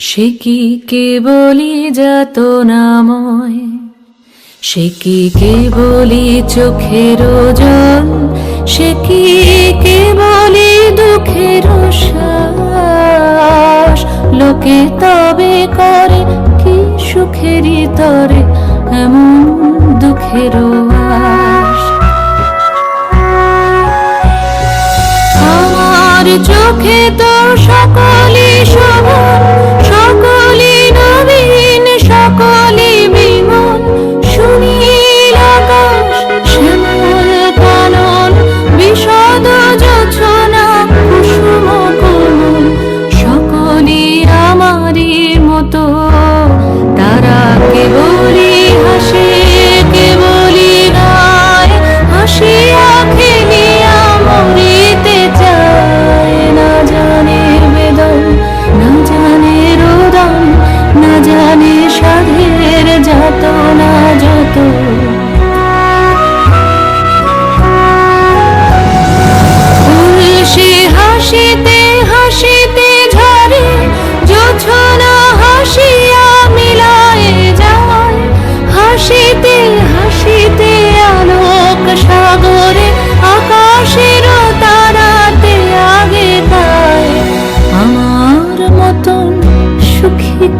সে কি কে কেবলি যত নাময়? সে কি কেবলি চোখের জল সে কি কেবলি দুঃখের লোকে তবে করে কি সুখেরই তরে? এমন দুঃখের আমার চোখে তো সকলই শোভন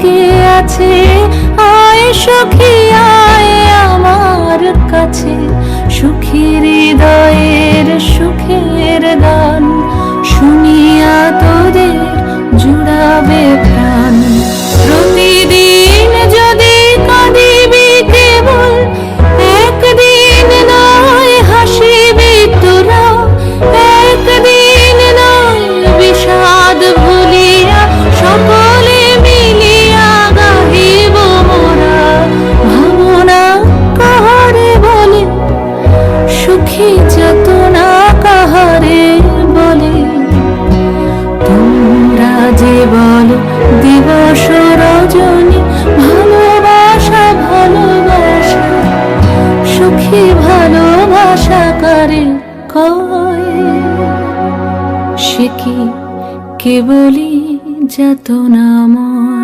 কে আছে? আয় সুখী আয় আমার কাছে। সুখী হৃদয়ের সুখের গান কয় সে কি কেবলই যাতনাময়